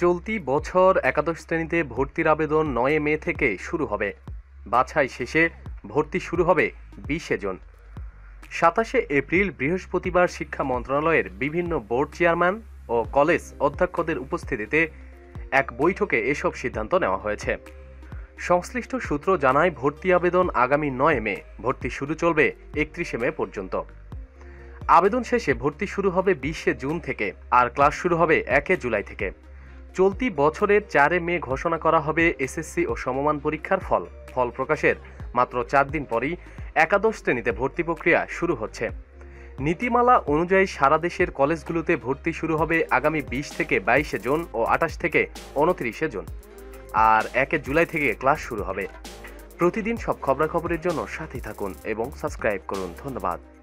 চলতি বছর একাদশ শ্রেণীতে ভর্তির আবেদন নয় মে থেকে শুরু হবে। বাছাই শেষে ভর্তি শুরু হবে বিশে জুন। সাতাশে এপ্রিল বৃহস্পতিবার শিক্ষা মন্ত্রণালয়ের বিভিন্ন বোর্ড চেয়ারম্যান ও কলেজ অধ্যক্ষদের উপস্থিতিতে এক বৈঠকে এসব সিদ্ধান্ত নেওয়া হয়েছে। সংশ্লিষ্ট সূত্র জানায়, ভর্তি আবেদন আগামী নয় মে। ভর্তি শুরু চলবে একত্রিশে মে পর্যন্ত। আবেদন শেষে ভর্তি শুরু হবে বিশে জুন থেকে, আর ক্লাস শুরু হবে একে জুলাই থেকে। চলতি বছরের চারে মে ঘোষণা করা হবে এসএসসি ও সমমান পরীক্ষার ফল। ফল প্রকাশের মাত্র চার দিন পরই একাদশ শ্রেণীতে ভর্তি প্রক্রিয়া শুরু হচ্ছে। নীতিমালা অনুযায়ী সারা দেশের কলেজগুলোতে ভর্তি শুরু হবে আগামী বিশ থেকে বাইশে জুন ও আঠাশ থেকে উনত্রিশে জুন। আর একে জুলাই থেকে ক্লাস শুরু হবে। প্রতিদিন সব খবরাখবরের জন্য সাথেই থাকুন এবং সাবস্ক্রাইব করুন। ধন্যবাদ।